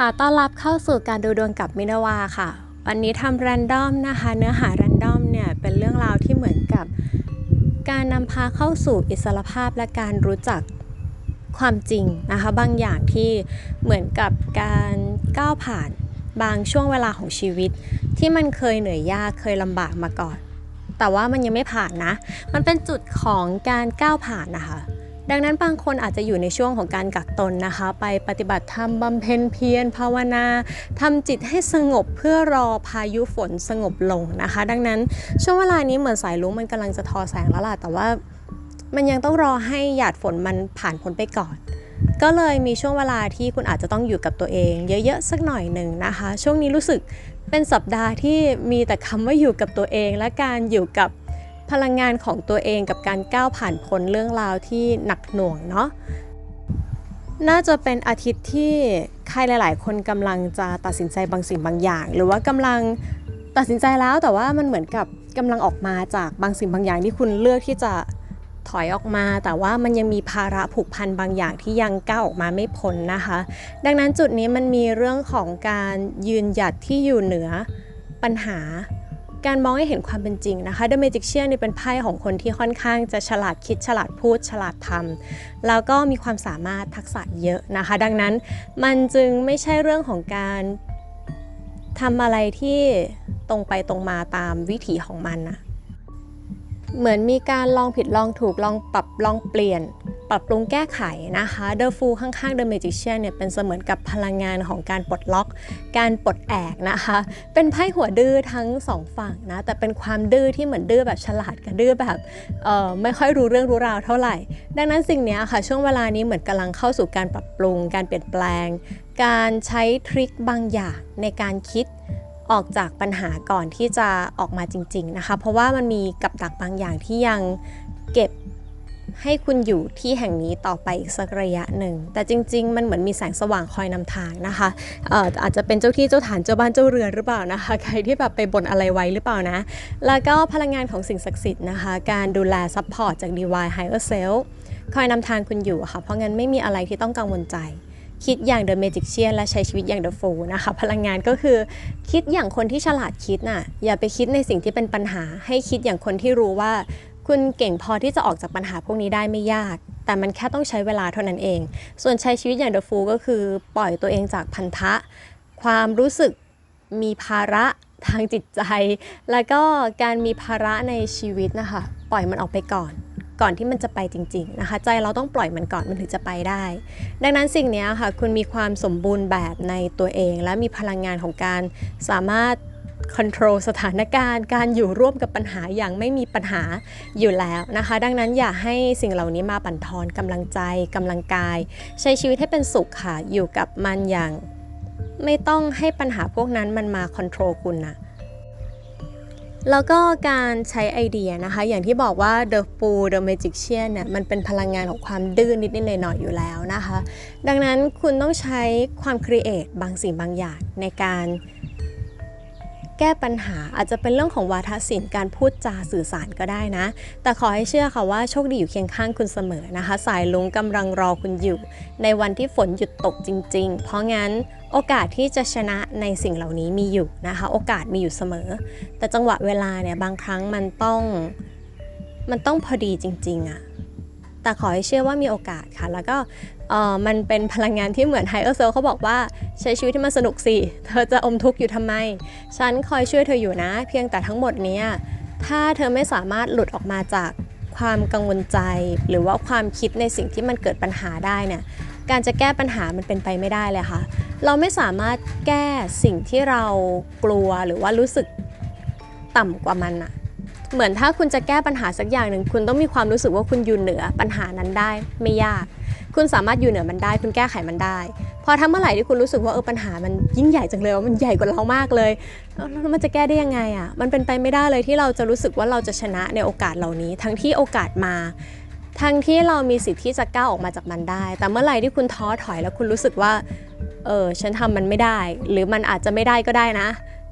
ค่ะต้อนรับเข้าสู่การดูดวงกับมินาวาค่ะ วันนี้ทำแรนดอมนะคะ เนื้อหาแรนดอมเนี่ยเป็นเรื่องราวที่เหมือนกับ การนำพาเข้าสู่อิสรภาพและการรู้จักความจริงนะคะ บางอย่างที่เหมือนกับการก้าวผ่านบางช่วงเวลาของชีวิต ที่มันเคยเหนื่อยยากเคยลำบากมาก่อน แต่ว่ามันยังไม่ผ่านนะ มันเป็นจุดของการก้าวผ่านนะคะ ดังนั้นบางคนอาจจะอยู่ในช่วงของการกักตนนะคะ ไปปฏิบัติธรรมบำเพ็ญเพียรภาวนาทำจิตให้สงบเพื่อรอพายุฝนสงบลงนะคะ ดังนั้นช่วงเวลานี้เหมือนสายลุ้งมันกำลังจะทอแสงแล้วล่ะแต่ว่ามันยังต้องรอให้หยาดฝนมันผ่านพ้นไปก่อน ก็เลยมีช่วงเวลาที่คุณอาจจะต้องอยู่กับตัวเอง เยอะๆสักหน่อยหนึ่งนะคะ ช่วงนี้รู้สึกเป็นสัปดาห์ที่มีแต่คำว่าอยู่กับตัวเองและการอยู่กับ พลังงานของตัวเองกับการก้าวผ่านพ้นเรื่องราวที่หนักหน่วงเนาะน่าจะเป็นอาทิตย์ที่ใครหลาย ๆ คนกำลังจะตัดสินใจบางสิ่งบางอย่าง หรือว่ากำลังตัดสินใจแล้วแต่ว่ามันเหมือนกับกำลังออกมาจากบางสิ่งบางอย่างที่คุณเลือกที่จะถอยออกมา แต่ว่ามันยังมีภาระผูกพันบางอย่างที่ยังก้าวออกมาไม่พ้นนะคะ ดังนั้นจุดนี้มันมีเรื่องของการยืนหยัดที่อยู่เหนือปัญหา การมองให้เห็นความเป็นจริงนะคะ The Magician นี่เป็นไพ่ของคนที่ค่อนข้างจะฉลาดคิดฉลาดพูด ฉลาดทำแล้วก็มีความสามารถทักษะเยอะนะคะ ดังนั้นมันจึงไม่ใช่เรื่องของการทำอะไรที่ตรงไปตรงมาตามวิถีของมันนะเหมือนมีการลองผิดลองถูกลองปรับลองเปลี่ยน ปรับปรุงแก้ไขนะคะ The Fool ข้างๆ The Magician เนี่ยเป็นเสมือนกับพลังงานของการปลดล็อก การปลดแอกนะคะ เป็นไพ่หัวดื้อทั้งสองฝั่งนะแต่เป็นความดื้อที่เหมือนดื้อแบบฉลาดกับดื้อแบบไม่ค่อยรู้เรื่องรู้ราวเท่าไหร่ ดังนั้นสิ่งนี้ค่ะช่วงเวลานี้เหมือนกำลังเข้าสู่การปรับปรุง การเปลี่ยนแปลง การใช้ทริคบางอย่างในการคิดออกจากปัญหาก่อนที่จะออกมาจริง ๆนะคะ เพราะว่ามันมีกับดักบางอย่างที่ยังเก็บ ให้คุณอยู่ที่แห่งนี้ต่อไปอีกสักระยะหนึ่ง แต่จริง ๆ มันเหมือนมีแสงสว่างคอยนำทางนะคะอออาจจะเป็นเจ้าที่เจ้าฐานเจ้าบ้านเจ้าเรือนหรือเปล่านะคะ ใครที่แบบไปบนอะไรไว้หรือเปล่านะ แล้วก็พลังงานของสิ่งศักดิ์สิทธิ์นะคะ การดูแลซัพพอร์ตจาก Divine Higher Self คอยนำทางคุณอยู่ค่ะ เพราะงั้นไม่มีอะไรที่ต้องกังวลใจ คิดอย่าง The Magician และใช้ชีวิตอย่าง The Fool นะคะ พลังงานก็คือคิดอย่างคนที่ฉลาดคิดน่ะ อย่าไปคิดในสิ่งที่เป็นปัญหา ให้คิดอย่างคนที่รู้ว่า คุณเก่งพอที่จะออกจากปัญหาพวกนี้ได้ไม่ยาก แต่มันแค่ต้องใช้เวลาเท่านั้นเอง ส่วนใช้ชีวิตอย่าง The Fool ก็คือปล่อยตัวเองจากพันธะ ความรู้สึกมีภาระทางจิตใจ แล้วก็การมีภาระในชีวิตนะคะ ปล่อยมันออกไปก่อน ก่อนที่มันจะไปจริง ๆนะคะ ใจเราต้องปล่อยมันก่อนมันถึงจะไปได้ ดังนั้นสิ่งนี้ค่ะ คุณมีความสมบูรณ์แบบในตัวเอง และมีพลังงานของการสามารถ control สถานการณ์ การอยู่ร่วมกับปัญหาอย่างไม่มีปัญหาอยู่แล้วนะคะ ดังนั้นอย่าให้สิ่งเหล่านี้มาบั่นทอนกำลังใจกำลังกาย ใช้ชีวิตให้เป็นสุขค่ะ อยู่กับมันอย่าง ไม่ต้องให้ปัญหาพวกนั้นมันมา control คุณนะแล้วก็การใช้ไอเดียนะคะ อย่างที่บอกว่า The Fool The Magician เนี่ยมันเป็นพลังงานของความดื้อนนิดๆหน่อยๆอยู่แล้วนะคะ ดังนั้นคุณต้องใช้ความครีเอทบางสิ่งบางอย่างในการ แก้ปัญหาอาจจะเป็นเรื่องของวาทศิลป์การพูดจาสื่อสารก็ได้นะ แต่ขอให้เชื่อค่ะว่าโชคดีอยู่เคียงข้างคุณเสมอนะคะ สายลุงกำลังรอคุณอยู่ ในวันที่ฝนหยุดตกจริง ๆ เพราะงั้นโอกาสที่จะชนะในสิ่งเหล่านี้มีอยู่นะคะ โอกาสมีอยู่เสมอ แต่จังหวะเวลาเนี่ยบางครั้งมันต้องมันต้องพอดีจริง ๆอะ แต่ขอให้เชื่อว่ามีโอกาสค่ะ แล้วก็มันเป็นพลังงานที่เหมือนไฮเออร์เซลเขาบอกว่าใช้ชีวิตที่มันสนุกสิ เธอจะอมทุกข์อยู่ทำไม ฉันคอยช่วยเธออยู่นะ เพียงแต่ทั้งหมดนี้ถ้าเธอไม่สามารถหลุดออกมาจากความกังวลใจ หรือว่าความคิดในสิ่งที่มันเกิดปัญหาได้เนี่ยการจะแก้ปัญหามันเป็นไปไม่ได้เลยค่ะ เราไม่สามารถแก้สิ่งที่เรากลัวหรือว่ารู้สึกต่ำกว่ามันอะ เหมือนถ้าคุณจะแก้ปัญหาสักอย่างหนึ่งคุณต้องมีความรู้สึกว่าคุณอยู่เหนือปัญหานั้นได้ไม่ยาก คุณสามารถอยู่เหนือมันได้ คุณแก้ไขมันได้ พอทั้งเมื่อไหร่ที่คุณรู้สึกว่าเออปัญหามันยิ่งใหญ่จังเลยว่ามันใหญ่กว่าเรามากเลยแล้วมันจะแก้ได้ยังไงอะ่ะมันเป็นไปไม่ได้เลยที่เราจะรู้สึกว่าเราจะชนะในโอกาสเหล่านี้ ทั้งที่โอกาสมาทั้งที่เรามีสิทธิ์ที่จะก้าวออกมาจากมันได้ แต่เมื่อไหร่ที่คุณท้อถอยแล้วคุณรู้สึกว่า เออ ฉันทำมันไม่ได้ หรือมันอาจจะไม่ได้ก็ได้นะ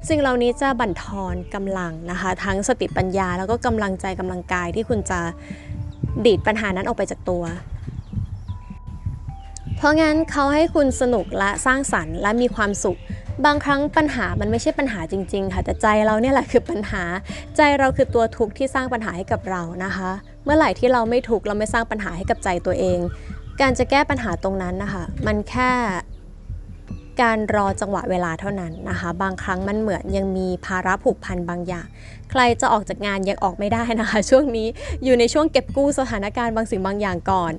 สิ่งเหล่านี้จะบั่นทอนกำลังนะคะ ทั้งสติปัญญาแล้วก็กำลังใจกำลังกายที่คุณจะดีดปัญหานั้นออกไปจากตัว เพราะงั้นเขาให้คุณสนุกและสร้างสรรค์และมีความสุข บางครั้งปัญหามันไม่ใช่ปัญหาจริง ๆ ค่ะ แต่ใจเราเนี่ยแหละคือปัญหา ใจเราคือตัวทุกข์ที่สร้างปัญหาให้กับเรานะคะ เมื่อไหร่ที่เราไม่ทุกข์เราไม่สร้างปัญหาให้กับใจตัวเอง การจะแก้ปัญหาตรงนั้นนะคะ มันแค่ การรอจังหวะเวลาเท่านั้นนะคะ บางครั้งมันเหมือนยังมีภาระผูกพันบางอย่าง ใครจะออกจากงานยังออกไม่ได้นะคะ ช่วงนี้อยู่ในช่วงเก็บกู้สถานการณ์บางสิ่งบางอย่างก่อน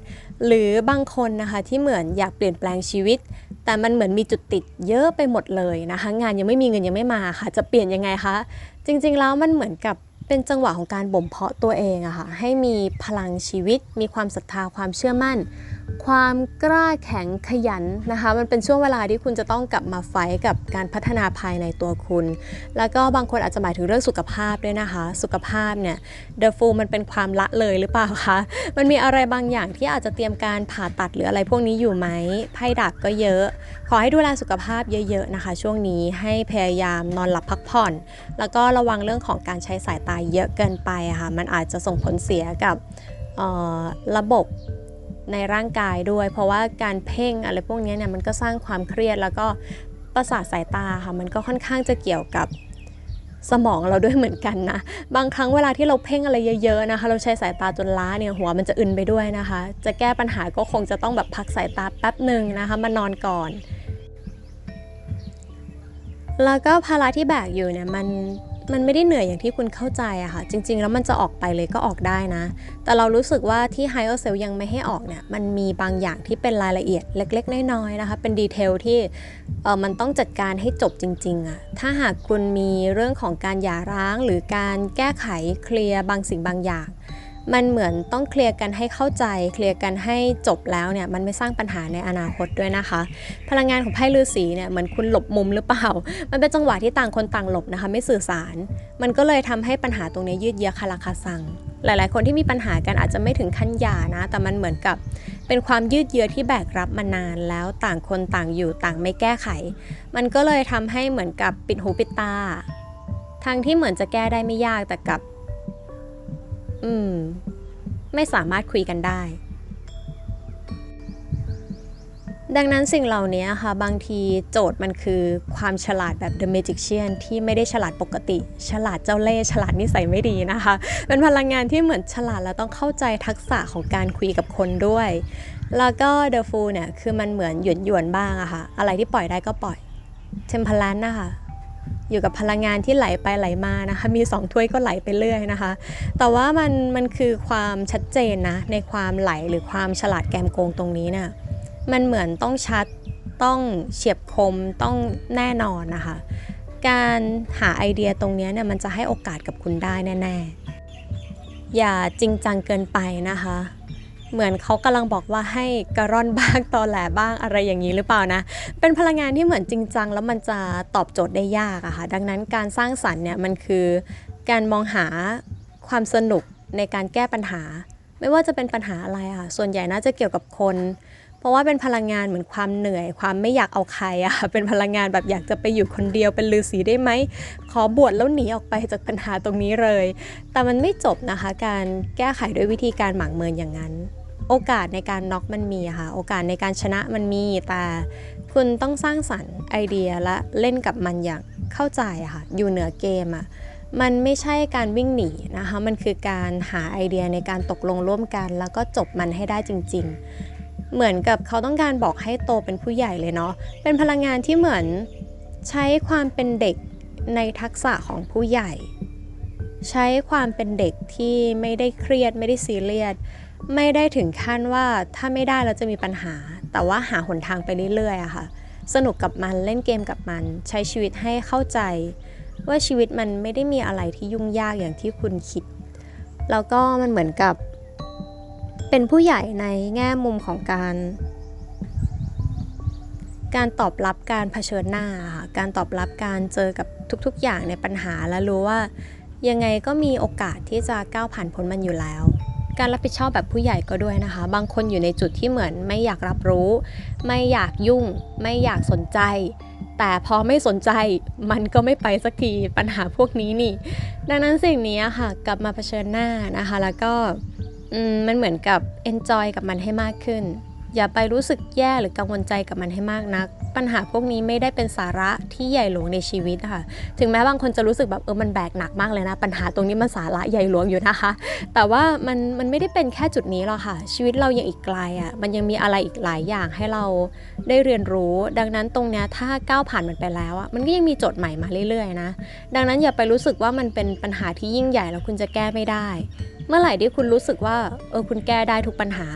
หรือบางคนนะคะที่เหมือนอยากเปลี่ยนแปลงชีวิต แต่มันเหมือนมีจุดติดเยอะไปหมดเลยนะคะ งานยังไม่มีเงินยังไม่มาค่ะ จะเปลี่ยนยังไงคะ จริงๆแล้วมันเหมือนกับเป็นจังหวะของการบ่มเพาะตัวเองอะค่ะให้มีพลังชีวิต มีความศรัทธาความเชื่อมั่น ความกล้าแข็งขยันนะคะ มันเป็นช่วงเวลาที่คุณจะต้องกลับมาไฟกับการพัฒนาภายในตัวคุณ แล้วก็บางคนอาจจะหมายถึงเรื่องสุขภาพด้วยนะคะ สุขภาพเนี่ยเดอะฟูมันเป็นความละเลยหรือเปล่าคะมันมีอะไรบางอย่างที่อาจจะเตรียมการผ่าตัดหรืออะไรพวกนี้อยู่ไหมไพ่ดับก็เยอะ ขอให้ดูแลสุขภาพเยอะๆนะคะ ช่วงนี้ให้พยายามนอนหลับพักผ่อน แล้วก็ระวังเรื่องของการใช้สายตาเยอะเกินไปะค่ะมันอาจจะส่งผลเสียกับระบบ ในร่างกายด้วย เพราะว่าการเพ่งอะไรพวกนี้เนี่ยมันก็สร้างความเครียดแล้วก็ประสาทสายตาค่ะมันก็ค่อนข้างจะเกี่ยวกับสมองเราด้วยเหมือนกันนะ บางครั้งเวลาที่เราเพ่งอะไรเยอะๆนะคะ เราใช้สายตาจนล้าเนี่ยหัวมันจะอึนไปด้วยนะคะ จะแก้ปัญหาก็คงจะต้องแบบพักสายตาแป๊บหนึ่งนะคะมานอนก่อน แล้วก็ภาระที่แบกอยู่เนี่ยมัน มันไม่ได้เหนื่อยอย่างที่คุณเข้าใจอะค่ะ จริง ๆ แล้วมันจะออกไปเลยก็ออกได้นะ แต่เรารู้สึกว่าที่ Higher Self ยังไม่ให้ออกเนี่ย มันมีบางอย่างที่เป็นรายละเอียดเล็ก ๆ น้อยๆนะคะ เป็นดีเทลที่เออมันต้องจัดการให้จบจริงๆอะถ้าหากคุณมีเรื่องของการหย่าร้างหรือการแก้ไขเคลียร์บางสิ่งบางอย่าง มันเหมือนต้องเคลียร์กันให้เข้าใจ เคลียร์กันให้จบแล้วเนี่ยมันไม่สร้างปัญหาในอนาคตด้วยนะคะ พลังงานของไพ่ฤาษีเนี่ยเหมือนคุณหลบมุมหรือเปล่า มันเป็นจังหวะที่ต่างคนต่างหลบนะคะ ไม่สื่อสาร มันก็เลยทำให้ปัญหาตรงนี้ยืดเยื้อคาราคาซัง หลาย ๆ คนที่มีปัญหากันอาจจะไม่ถึงขั้นหย่านะ แต่มันเหมือนกับเป็นความยืดเยื้อที่แบกรับมานานแล้วต่างคนต่างอยู่ต่างไม่แก้ไข มันก็เลยทำให้เหมือนกับปิดหูปิดตาทางที่เหมือนจะแก้ได้ไม่ยากแต่กับ อืม ไม่สามารถคุยกันได้ ดังนั้นสิ่งเหล่านี้ค่ะ บางทีโจทย์มันคือความฉลาดแบบ The Magician ที่ไม่ได้ฉลาดปกติ ฉลาดเจ้าเล่ห์ฉลาดนิสัยไม่ดีนะคะ เป็นพลังงานที่เหมือนฉลาดแล้วต้องเข้าใจทักษะของการคุยกับคนด้วย แล้วก็ The Fool เนี่ยคือมันเหมือนหยวนหยวนบ้างอะค่ะ อะไรที่ปล่อยได้ก็ปล่อย Temperance นะคะ อยู่กับพลังงานที่ไหลไปไหลมานะคะมีสองถ้วยก็ไหลไปเรื่อยนะคะ แต่ว่ามันมันคือความชัดเจนนะในความไหลหรือความฉลาดแกมโกงตรงนี้เนี่ยมันเหมือนต้องชัดต้องเฉียบคมต้องแน่นอนนะคะ การหาไอเดียตรงนี้เนี่ยมันจะให้โอกาสกับคุณได้แน่ ๆ อย่าจริงจังเกินไปนะคะ เหมือนเขากำลังบอกว่าให้กระร่อนบ้างตอแหลบ้างอะไรอย่างนี้หรือเปล่านะ เป็นพลังงานที่เหมือนจริงจังแล้วมันจะตอบโจทย์ได้ยากอะค่ะ ดังนั้นการสร้างสรรค์เนี่ยมันคือการมองหาความสนุกในการแก้ปัญหา ไม่ว่าจะเป็นปัญหาอะไรอะส่วนใหญ่น่าจะเกี่ยวกับคน ราะว่าเป็นพลังงานเหมือนความเหนื่อย ความไม่อยากเอาใครอะเป็นพลังงานแบบอยากจะไปอยู่คนเดียวเป็นฤาษีได้ไหม ขอบวชแล้วหนีออกไปจากปัญหาตรงนี้เลย แต่มันไม่จบนะคะ การแก้ไขด้วยวิธีการหมางเมินอย่างนั้น โอกาสในการน็อกมันมีค่ะ โอกาสในการชนะมันมีแต่คุณต้องสร้างสรรค์ไอเดียและเล่นกับมันอย่างเข้าใจอะค่ะ อยู่เหนือเกมอะมันไม่ใช่การวิ่งหนีนะคะ มันคือการหาไอเดียในการตกลงร่วมกัน แล้วก็จบมันให้ได้จริง ๆ เหมือนกับเขาต้องการบอกให้โตเป็นผู้ใหญ่เลยเนาะ เป็นพลังงานที่เหมือนใช้ความเป็นเด็กในทักษะของผู้ใหญ่ ใช้ความเป็นเด็กที่ไม่ได้เครียดไม่ได้ซีเรียสไม่ได้ถึงขั้นว่าถ้าไม่ได้เราจะมีปัญหา แต่ว่าหาหนทางไปเรื่อยๆอะค่ะ สนุกกับมันเล่นเกมกับมัน ใช้ชีวิตให้เข้าใจ ว่าชีวิตมันไม่ได้มีอะไรที่ยุ่งยากอย่างที่คุณคิด แล้วก็มันเหมือนกับ เป็นผู้ใหญ่ในแง่มุมของการ การตอบรับการเผชิญหน้าค่ะการตอบรับการเจอกับทุกๆ อย่างในปัญหาและรู้ว่า ยังไงก็มีโอกาสที่จะก้าวผ่านพ้นมันอยู่แล้ว การรับผิดชอบแบบผู้ใหญ่ก็ด้วยนะคะ บางคนอยู่ในจุดที่เหมือนไม่อยากรับรู้ ไม่อยากยุ่ง ไม่อยากสนใจ แต่พอไม่สนใจมันก็ไม่ไปสักทีปัญหาพวกนี้นี่ ดังนั้นสิ่งนี้ค่ะกลับมาเผชิญหน้านะคะ แล้วก็ มันเหมือนกับ enjoy กับมันให้มากขึ้น อย่าไปรู้สึกแย่หรือกังวลใจกับมันให้มากนัก ปัญหาพวกนี้ไม่ได้เป็นสาระที่ใหญ่หลวงในชีวิตค่ะ ถึงแม้บางคนจะรู้สึกแบบเออมันแบกหนักมากเลยนะ ปัญหาตรงนี้มันสาระใหญ่หลวงอยู่นะคะ แต่ว่ามันมันไม่ได้เป็นแค่จุดนี้หรอกค่ะ ชีวิตเรายังอีกไกลอะมันยังมีอะไรอีกหลายอย่างให้เราได้เรียนรู้ ดังนั้นตรงเนี้ยถ้าก้าวผ่านมันไปแล้วอะมันก็ยังมีโจทย์ใหม่มาเรื่อยๆนะ ดังนั้นอย่าไปรู้สึกว่ามันเป็นปัญหาที่ยิ่งใหญ่แล้วคุณจะแก้ไม่ได้ เมื่อไหร่ที่คุณรู้สึกว่าเออคุณแก้ได้ทุกปัญหา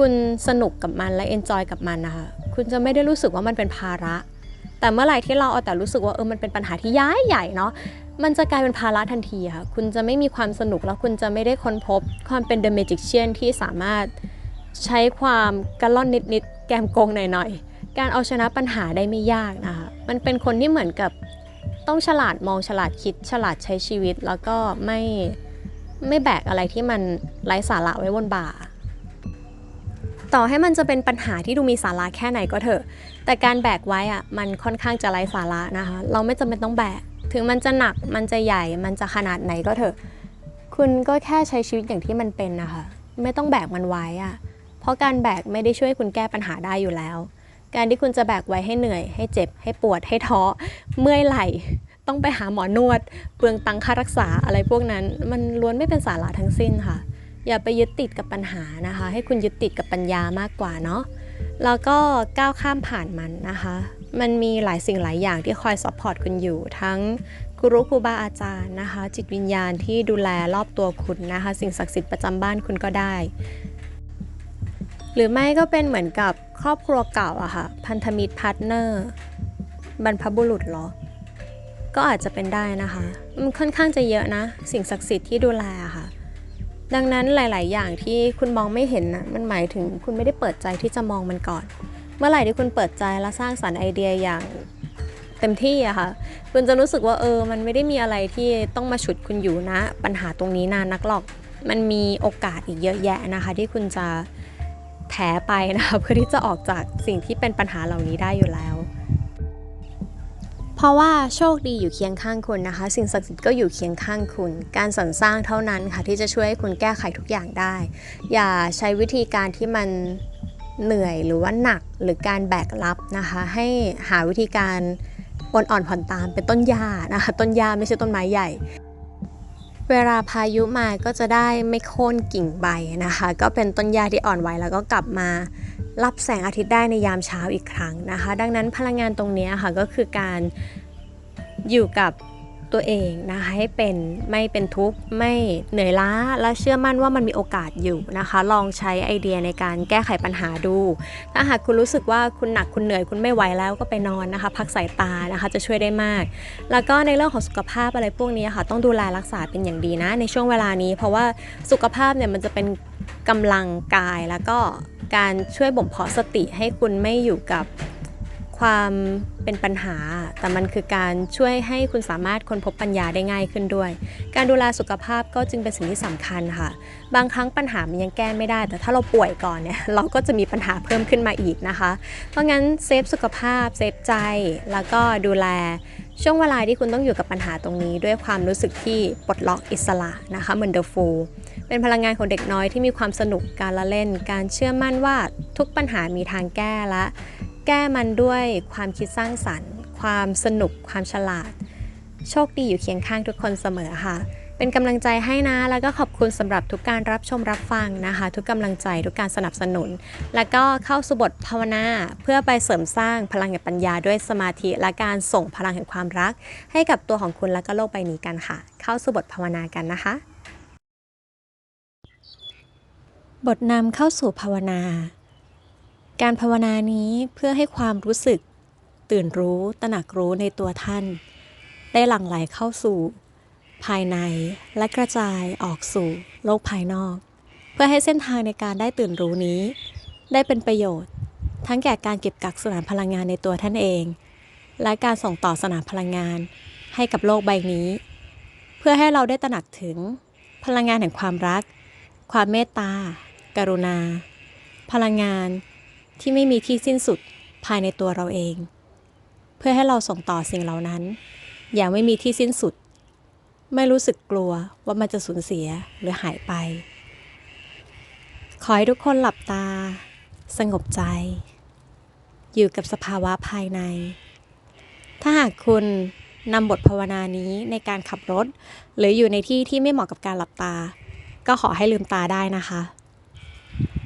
คุณสนุกกับมันและเอนจอยกับมันนะคะคุณจะไม่ได้รู้สึกว่ามันเป็นภาระ แต่เมื่อไหร่ที่เราเอาแต่รู้สึกว่าเออมันเป็นปัญหาที่ย้ายใหญ่เนาะมันจะกลายเป็นภาระทันทีค่ะ คุณจะไม่มีความสนุกแล้วคุณจะไม่ได้ค้นพบความเป็น The Magician ที่สามารถใช้ความกระล่อนนิดๆ แกมโกงหน่อยๆ การเอาชนะปัญหาได้ไม่ยากนะคะ มันเป็นคนที่เหมือนกับต้องฉลาดมองฉลาดคิด ฉลาดใช้ชีวิตแล้วก็ไม่ไม่แบกอะไรที่มันไร้สาระไว้บนบ่า ต่อให้มันจะเป็นปัญหาที่ดูมีสาระแค่ไหนก็เถอะ แต่การแบกไว้อะมันค่อนข้างจะไร้สาระนะคะ เราไม่จำเป็นต้องแบก ถึงมันจะหนัก มันจะใหญ่ มันจะขนาดไหนก็เถอะ คุณก็แค่ใช้ชีวิตอย่างที่มันเป็นนะคะ ไม่ต้องแบกมันไว้อะเพราะการแบกไม่ได้ช่วยคุณแก้ปัญหาได้อยู่แล้ว การที่คุณจะแบกไว้ให้เหนื่อย ให้เจ็บ ให้ปวด ให้ท้อ เมื่อยไหล่ ต้องไปหาหมอนวด เปลืองตังค่ารักษาอะไรพวกนั้น มันล้วนไม่เป็นสาระทั้งสิ้นค่ะ อย่าไปยึดติดกับปัญหานะคะ ให้คุณยึดติดกับปัญญามากกว่าเนาะแล้วก็ก้าวข้ามผ่านมันนะคะ มันมีหลายสิ่งหลายอย่างที่คอยซัพพอร์ตคุณอยู่ ทั้งครูครูบาอาจารย์นะคะ จิตวิญญาณที่ดูแลรอบตัวคุณนะคะ สิ่งศักดิ์สิทธิ์ประจำบ้านคุณก็ได้ หรือไม่ก็เป็นเหมือนกับครอบครัวเก่าอะค่ะ พันธมิตรพาร์ทเนอร์บรรพบุรุษเหรอ ก็อาจจะเป็นได้นะคะ มันค่อนข้างจะเยอะนะ สิ่งศักดิ์สิทธิ์ที่ดูแลอะค่ะ ดังนั้นหลาย ๆ อย่างที่คุณมองไม่เห็นนะมันหมายถึงคุณไม่ได้เปิดใจที่จะมองมันก่อน เมื่อไหร่ที่คุณเปิดใจและสร้างสรรค์ไอเดียอย่างเต็มที่อะค่ะ คุณจะรู้สึกว่าเออ มันไม่ได้มีอะไรที่ต้องมาฉุดคุณอยู่นะ ปัญหาตรงนี้นานนักหรอก มันมีโอกาสอีกเยอะแยะนะคะ ที่คุณจะแถไปนะคะเพื่อที่จะออกจากสิ่งที่เป็นปัญหาเหล่านี้ได้อยู่แล้ว เพราะว่าโชคดีอยู่เคียงข้างคุณนะคะ สิ่งศักดิ์สิทธิ์ก็อยู่เคียงข้างคุณ การสรรสร้างเท่านั้นค่ะที่จะช่วยให้คุณแก้ไขทุกอย่างได้ อย่าใช้วิธีการที่มันเหนื่อยหรือว่าหนักหรือการแบกรับนะคะ ให้หาวิธีการอ่อนๆผ่อนตามเป็นต้นหญ้านะคะต้นหญ้าไม่ใช่ต้นไม้ใหญ่ เวลาพายุมาก็จะได้ไม่โค่นกิ่งใบนะคะ ก็เป็นต้นหญ้าที่อ่อนไหวแล้วก็กลับมา รับแสงอาทิตย์ได้ในยามเช้าอีกครั้งนะคะ ดังนั้นพลังงานตรงนี้ค่ะก็คือการอยู่กับตัวเองนะคะให้เป็นไม่เป็นทุกข์ไม่เหนื่อยล้าและเชื่อมั่นว่ามันมีโอกาสอยู่นะคะ ลองใช้ไอเดียในการแก้ไขปัญหาดู ถ้าหากคุณรู้สึกว่าคุณหนักคุณเหนื่อยคุณไม่ไหวแล้วก็ไปนอนนะคะ พักสายตานะคะจะช่วยได้มาก แล้วก็ในเรื่องของสุขภาพอะไรพวกนี้ค่ะ ต้องดูแลรักษาเป็นอย่างดีนะ ในช่วงเวลานี้ เพราะว่าสุขภาพเนี่ยมันจะเป็นกำลังกายแล้วก็ การช่วยบ่มเพาะสติให้คุณไม่อยู่กับความเป็นปัญหา แต่มันคือการช่วยให้คุณสามารถค้นพบปัญญาได้ง่ายขึ้นด้วย การดูแลสุขภาพก็จึงเป็นสิ่งที่สำคัญค่ะ บางครั้งปัญหามันยังแก้ไม่ได้ แต่ถ้าเราป่วยก่อนเนี่ยเราก็จะมีปัญหาเพิ่มขึ้นมาอีกนะคะ เพราะงั้นเซฟสุขภาพ เซฟใจ แล้วก็ดูแล ช่วงเวลาที่คุณต้องอยู่กับปัญหาตรงนี้ ด้วยความรู้สึกที่ปลดล็อกอิสระนะคะเหมือนเดอะฟูเป็นพลังงานของเด็กน้อยที่มีความสนุกการละเล่น การเชื่อมั่นว่าทุกปัญหามีทางแก้และ แก้มันด้วยความคิดสร้างสรรค์ ความสนุกความฉลาด โชคดีอยู่เคียงข้างทุกคนเสมอค่ะ เป็นกำลังใจให้นะ แล้วก็ขอบคุณสำหรับทุกการรับชมรับฟังนะคะ ทุกกำลังใจทุกการสนับสนุน แล้วก็เข้าสู่บทภาวนาเพื่อไปเสริมสร้างพลังแห่งปัญญาด้วยสมาธิ และการส่งพลังแห่งความรัก ให้กับตัวของคุณและก็โลกใบนี้กันค่ะ เข้าสู่บทภาวนากันนะคะ บทนำเข้าสู่ภาวนา การภาวนานี้เพื่อให้ความรู้สึก ตื่นรู้ตระหนักรู้ในตัวท่าน ได้หลั่งไหลเข้าสู่ ภายในและกระจายออกสู่โลกภายนอก เพื่อให้เส้นทางในการได้ตื่นรู้นี้ ได้เป็นประโยชน์ ทั้งแก่การเก็บกักสนามพลังงานในตัวท่านเอง และการส่งต่อสนามพลังงานให้กับโลกใบนี้ เพื่อให้เราได้ตระหนักถึงพลังงานแห่งความรัก ความเมตตา กรุณา พลังงานที่ไม่มีที่สิ้นสุดภายในตัวเราเอง เพื่อให้เราส่งต่อสิ่งเหล่านั้น อย่างไม่มีที่สิ้นสุด ไม่รู้สึกกลัวว่ามันจะสูญเสียหรือหายไป ขอให้ทุกคนหลับตา สงบใจ อยู่กับสภาวะภายใน ถ้าหากคุณนำบทภาวนานี้ในการขับรถ หรืออยู่ในที่ที่ไม่เหมาะกับการหลับตา ก็ขอให้ลืมตาได้นะคะ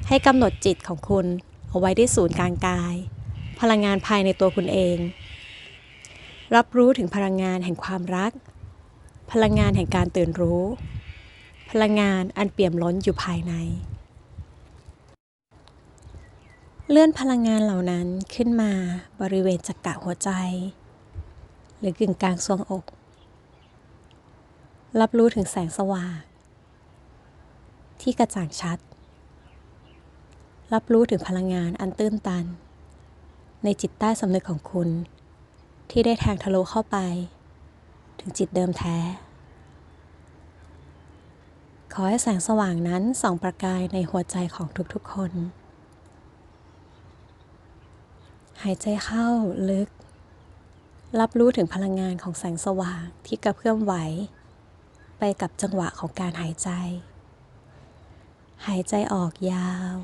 ให้กำหนดจิตของคุณเอาไว้ที่ศูนย์กลางกาย พลังงานภายในตัวคุณเอง รับรู้ถึงพลังงานแห่งความรัก พลังงานแห่งการตื่นรู้ พลังงานอันเปี่ยมล้นอยู่ภายใน เลื่อนพลังงานเหล่านั้นขึ้นมาบริเวณจักระหัวใจ หรือกึ่งกลางทรวงอก รับรู้ถึงแสงสว่าง ที่กระจ่างชัด รับรู้ถึงพลังงานอันตื้นตัน ในจิตใต้สำนึกของคุณ ที่ได้แทงทะลุเข้าไป ถึงจิตเดิมแท้ ขอให้แสงสว่างนั้นส่องประกายในหัวใจของทุกๆคน หายใจเข้าลึก รับรู้ถึงพลังงานของแสงสว่างที่กระเพื่อมไหว ไปกับจังหวะของการหายใจ หายใจออกยาว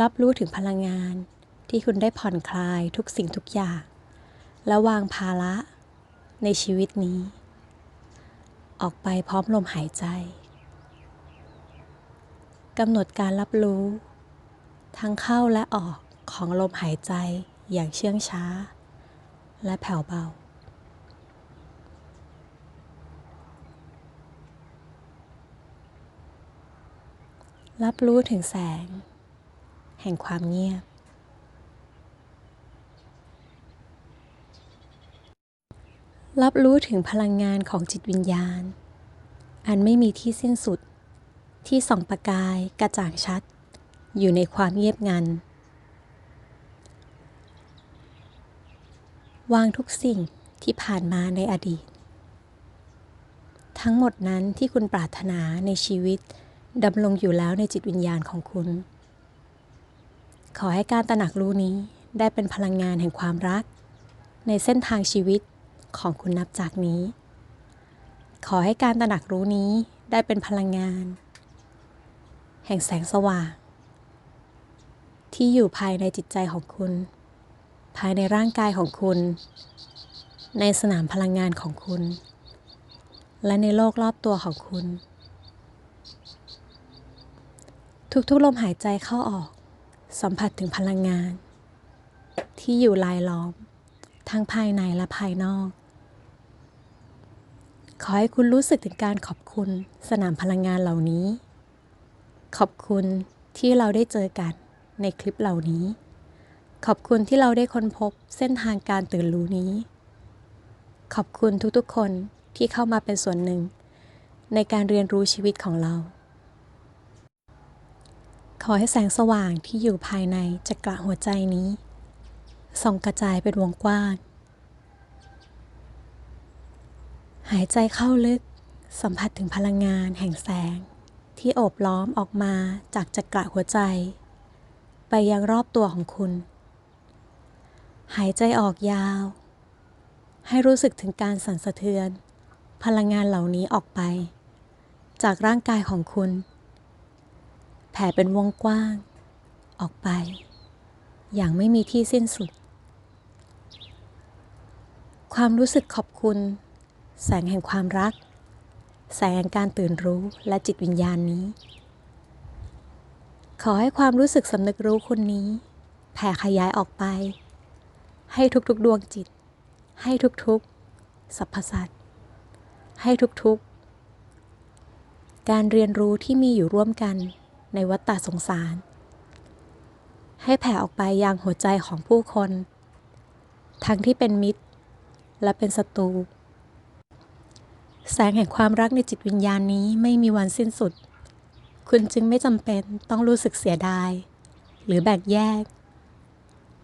รับรู้ถึงพลังงานที่คุณได้ผ่อนคลายทุกสิ่งทุกอย่าง และวางภาระ ในชีวิตนี้ ออกไปพร้อมลมหายใจกำหนดการรับรู้ ทั้งเข้าและออกของลมหายใจอย่างเชื่องช้า และแผ่วเบารับรู้ถึงแสง แห่งความเงียบ รับรู้ถึงพลังงานของจิตวิญญาณ อันไม่มีที่สิ้นสุด ที่ส่องประกายกระจ่างชัด อยู่ในความเงียบงัน วางทุกสิ่งที่ผ่านมาในอดีต ทั้งหมดนั้นที่คุณปรารถนาในชีวิตดำรงอยู่แล้วในจิตวิญญาณของคุณ ขอให้การตระหนักรู้นี้ได้เป็นพลังงานแห่งความรัก ในเส้นทางชีวิต ของคุณนับจากนี้ ขอให้การตระหนักรู้นี้ได้เป็นพลังงาน แห่งแสงสว่าง ที่อยู่ภายในจิตใจของคุณ ภายในร่างกายของคุณ ในสนามพลังงานของคุณ และในโลกรอบตัวของคุณ ทุกๆลมหายใจเข้าออก สัมผัสถึงพลังงาน ที่อยู่ลายล้อมทั้งภายในและภายนอก ขอให้คุณรู้สึกถึงการขอบคุณสนามพลังงานเหล่านี้ ขอบคุณที่เราได้เจอกันในคลิปเหล่านี้ ขอบคุณที่เราได้ค้นพบเส้นทางการตื่นรู้นี้ ขอบคุณทุกๆคนที่เข้ามาเป็นส่วนหนึ่ง ในการเรียนรู้ชีวิตของเรา ขอให้แสงสว่างที่อยู่ภายในจักระหัวใจนี้ ส่องกระจายเป็นวงกว้าง หายใจเข้าลึก สัมผัสถึงพลังงานแห่งแสง ที่โอบล้อมออกมาจากจักระหัวใจ ไปยังรอบตัวของคุณ หายใจออกยาว ให้รู้สึกถึงการสั่นสะเทือน พลังงานเหล่านี้ออกไป จากร่างกายของคุณ แผ่เป็นวงกว้าง ออกไป อย่างไม่มีที่สิ้นสุด ความรู้สึกขอบคุณ แสงแห่งความรัก แสงแห่งการตื่นรู้และจิตวิญญาณนี้ ขอให้ความรู้สึกสำนึกรู้คุณนี้ แผ่ขยายออกไป ให้ทุกๆดวงจิต ให้ทุกๆสรรพสัตว์ให้ทุกๆ การเรียนรู้ที่มีอยู่ร่วมกันในวัฏฏะสงสาร ให้แผ่ออกไปยังหัวใจของผู้คน ทั้งที่เป็นมิตร และเป็นศัตรู แสงแห่งความรักในจิตวิญญาณนี้ไม่มีวันสิ้นสุด คุณจึงไม่จำเป็นต้องรู้สึกเสียดาย หรือแบ่งแยก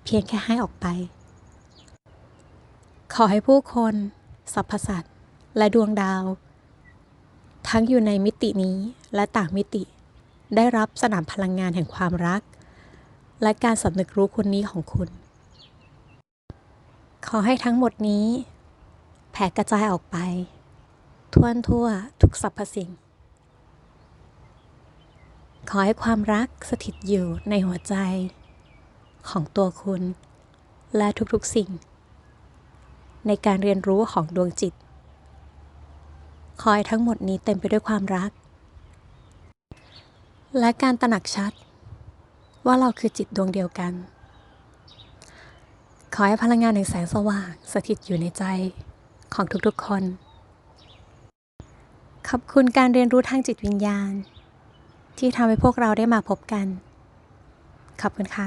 เพียงแค่ให้ออกไป ขอให้ผู้คนสรรพสัตว์และดวงดาว ทั้งอยู่ในมิตินี้และต่างมิติ ได้รับสนามพลังงานแห่งความรัก และการสำนึกรู้คนนี้ของคุณ ขอให้ทั้งหมดนี้ แผ่กระจายออกไป ท่วทั่วทุกสรรพสิ่ง ขอให้ความรักสถิตอยู่ในหัวใจ ของตัวคุณ และทุกๆสิ่ง ในการเรียนรู้ของดวงจิต ขอให้ทั้งหมดนี้เต็มไปด้วยความรัก และการตระหนักชัด ว่าเราคือจิตดวงเดียวกัน ขอให้พลังงานแห่งแสงสว่างสถิตอยู่ในใจของทุกๆคน ขอบคุณการเรียนรู้ทางจิตวิญญาณ ที่ทำให้พวกเราได้มาพบกัน ขอบคุณค่ะ